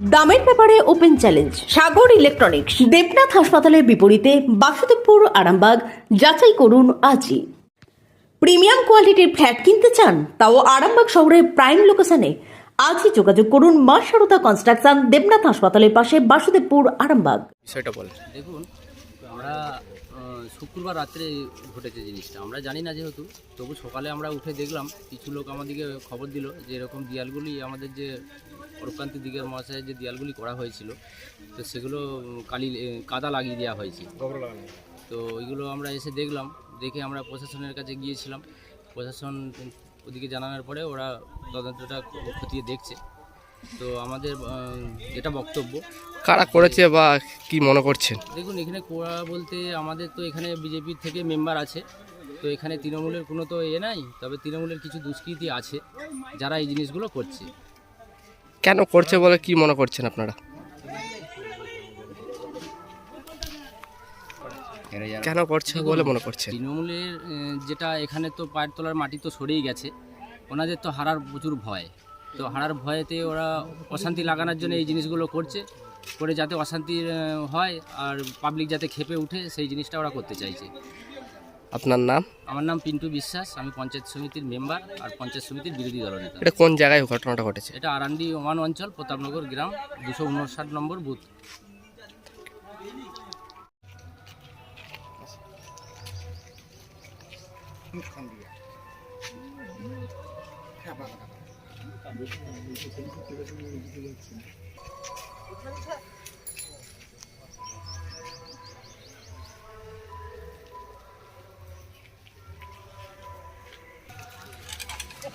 দামের ব্যাপারে open challenge Sagar electronics Debnath হাসপাতালের বিপরীতে বাসুদেবপুর আরামবাগ যাচাই করুন আজই। প্রিমিয়াম কোয়ালিটির ফ্ল্যাট কিনতে চান তাও আরামবাগ শহরের প্রাইম লোকেশনে আজই যোগাযোগ করুন মা সারদা কনস্ট্রাকশন দেবনাথ হাসপাতালের পাশে বাসুদেবপুর আরামবাগ। বিষয়টা বলেন। দেখুন আমরা শুক্রবার রাত্রে ঘটেছে জিনিসটা। আমরা জানি না যেহেতু তবু সকালে আমরা উঠে দেখলাম কিছু লোক আমাদেরকে খবর দিল যে এরকম দেয়ালগুলি আমাদের যে প্রকান্তি দিকের মহাশয়ের যে দেয়ালগুলি করা হয়েছিল তো সেগুলো কালি কাদা লাগিয়ে দেওয়া হয়েছে। তো ওইগুলো আমরা এসে দেখলাম দেখে আমরা প্রশাসনের কাছে গিয়েছিলাম। প্রশাসন ওদিকে জানানোর পরে ওরা তদন্তটা খতিয়ে দেখছে। তো আমাদের যেটা বক্তব্য কারা করেছে বা কি মনে করছেন? দেখুন এখানে করা বলতে আমাদের তো এখানে বিজেপির থেকে মেম্বার আছে। তো এখানে তৃণমূলের কোনো তো এ নাই তবে তৃণমূলের কিছু দুষ্কৃতি আছে যারা এই জিনিসগুলো করছে। কেন করছে বলে কি মনে করছেন আপনারা? কেন করছে বলে মনে করছেন? তৃণমূলের যেটা এখানে তো পায়ের তলার মাটি তো সরেই গেছে ওনাদের তো হারার প্রচুর ভয়। তো হারার ভয়েতে ওরা অশান্তি লাগানোর জন্য এই জিনিসগুলো করছে করে যাতে অশান্তি হয় আর পাবলিক যাতে খেপে উঠে সেই জিনিসটা ওরা করতে চাইছে। আপনার নাম? আমার নাম পিন্টু বিশ্বাস আমি পঞ্চায়েত সমিতির মেম্বার আর পঞ্চায়েত সমিতির বিরোধী দলনেতা এটা কোন জায়গায় ঘটনাটা ঘটেছে? এটা আরান্ডি ওয়ান অঞ্চল প্রতাপনগর গ্রাম দুশো উনষাট নম্বর বুথ।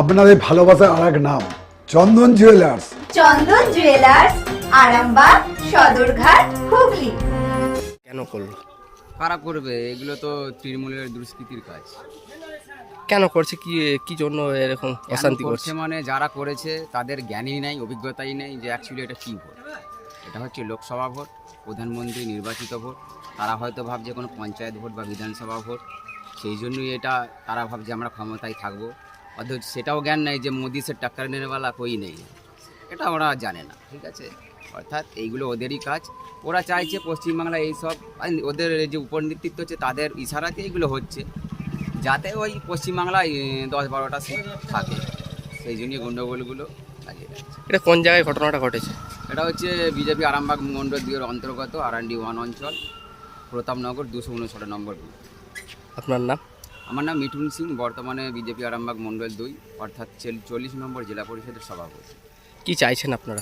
আপনাদের ভালোবাসার আর এক নাম চন্দন জুয়েলার্স। চন্দন জুয়েলার্স আরামবাগ সদরঘাট হুগলি। কেন করল? কারা করবে? এগুলো তো তৃণমূলের দুষ্কৃতির কাজ। কেন করছে? কি কি জন্য এরকম অশান্তি করছে করছে? মানে যারা করেছে তাদের জ্ঞানই নাই অভিজ্ঞতাই নেই যে অ্যাকচুয়ালি এটা কী ভোট? এটা হচ্ছে লোকসভা ভোট প্রধানমন্ত্রী নির্বাচিত ভোট তারা হয়তো ভাবছে কোনো পঞ্চায়েত ভোট বা বিধানসভা ভোট। সেই জন্যই এটা তারা ভাবছে আমরা ক্ষমতায় থাকব। অথচ সেটাও জ্ঞান নেই যে মোদি সে টাক্কার নেওয়ালা কই নেই। এটা ওরা জানে না ঠিক আছে? অর্থাৎ এইগুলো ওদেরই কাজ। ওরা চাইছে পশ্চিমবাংলায় এইসব আর ওদের যে উপর নেতৃত্ব হচ্ছে তাদের ইশারাতে এগুলো হচ্ছে যাতে ওই পশ্চিমবাংলায় দশ বারোটা সিট থাকে। সেই জন্যই গণ্ডগোলগুলো এটা কোন জায়গায় ঘটনাটা ঘটেছে? এটা হচ্ছে বিজেপি আরামবাগ মণ্ডল দুয়ের অন্তর্গত আরান্ডি ওয়ান অঞ্চল প্রতাপনগর দুশো উনষাট নম্বর আপনার নাম? আমার নাম মিঠুন সিং বর্তমানে বিজেপি আরামবাগ মণ্ডল দুই অর্থাৎ চেল- চল্লিশ নম্বর জেলা পরিষদের সভাপতি। কি চাইছেন আপনারা?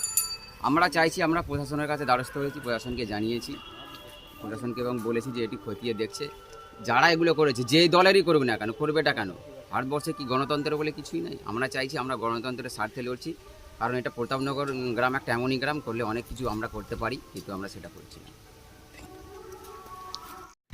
আমরা চাইছি আমরা প্রশাসনের কাছে দ্বারস্থ হয়েছি প্রশাসনকে জানিয়েছি। প্রশাসনকে এবং বলেছি যে এটি খতিয়ে দেখছে। যারা এগুলো করেছে যেই দলেরই করবে না কেন করবেটা কেন? ভারতবর্ষে কি গণতন্ত্র বলে কিছুই নাই? আমরা চাইছি আমরা গণতন্ত্রের স্বার্থে লড়ছি কারণ এটা প্রতাপনগর গ্রাম একটা এমনই গ্রাম করলে অনেক কিছু আমরা করতে পারি কিন্তু আমরা সেটা করছি না।